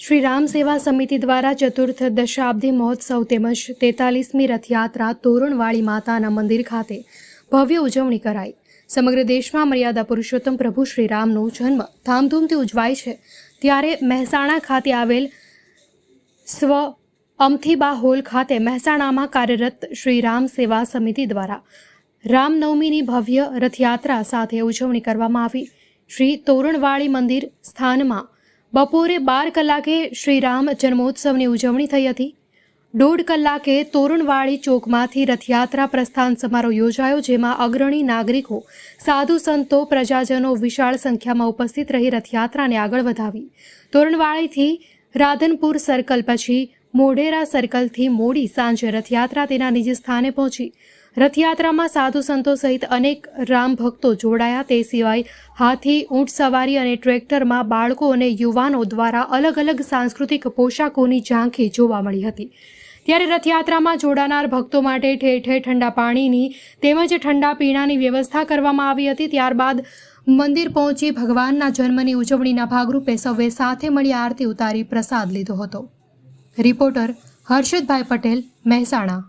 શ્રી રામ સેવા સમિતિ દ્વારા ચતુર્થ દશાબ્દી મહોત્સવ તેમજ તેતાલીસમી રથયાત્રા તોરણવાળી માતાના મંદિર ખાતે ભવ્ય ઉજવણી કરાઈ. સમગ્ર દેશમાં મર્યાદા પુરુષોત્તમ પ્રભુ શ્રી રામનો જન્મ ધામધૂમથી ઉજવાય છે. ત્યારે મહેસાણા ખાતે આવેલ સ્વ અમથીબા હોલ ખાતે મહેસાણામાં કાર્યરત શ્રી રામ સેવા સમિતિ દ્વારા રામનવમીની ભવ્ય રથયાત્રા સાથે ઉજવણી કરવામાં આવી. શ્રી તોરણવાળી મંદિર સ્થાનમાં બપોરે બાર કલાકે શ્રી રામ જન્મોત્સવની ઉજવણી થઈ હતી. દોઢ કલાકે તોરણવાળી ચોકમાંથી રથયાત્રા પ્રસ્થાન સમારોહ યોજાયો, જેમાં અગ્રણી નાગરિકો, સાધુ સંતો, પ્રજાજનો વિશાળ સંખ્યામાં ઉપસ્થિત રહી રથયાત્રાને આગળ વધાવી. તોરણવાળીથી રાધનપુર સર્કલ પછી મોઢેરા સર્કલથી મોડી સાંજે રથયાત્રા તેના નિજ સ્થાને પહોંચી. રથયાત્રામાં સાધુ સંતો સહિત અનેક રામ ભક્તો જોડાયા. તે સિવાય હાથી, ઊંટ સવારી અને ટ્રેક્ટરમાં બાળકો અને યુવાનો દ્વારા અલગ અલગ સાંસ્કૃતિક પોશાકોની ઝાંખી જોવા મળી હતી. ત્યારે રથયાત્રામાં જોડાનાર ભક્તો માટે ઠેર ઠેર ઠંડા પાણીની તેમજ ઠંડા પીણાની વ્યવસ્થા કરવામાં આવી હતી. ત્યારબાદ મંદિર પહોંચી ભગવાનના જન્મની ઉજવણીના ભાગરૂપે સૌએ સાથે મળી આરતી ઉતારી પ્રસાદ લીધો હતો. રિપોર્ટર હર્ષદભાઈ પટેલ મહેસાણા.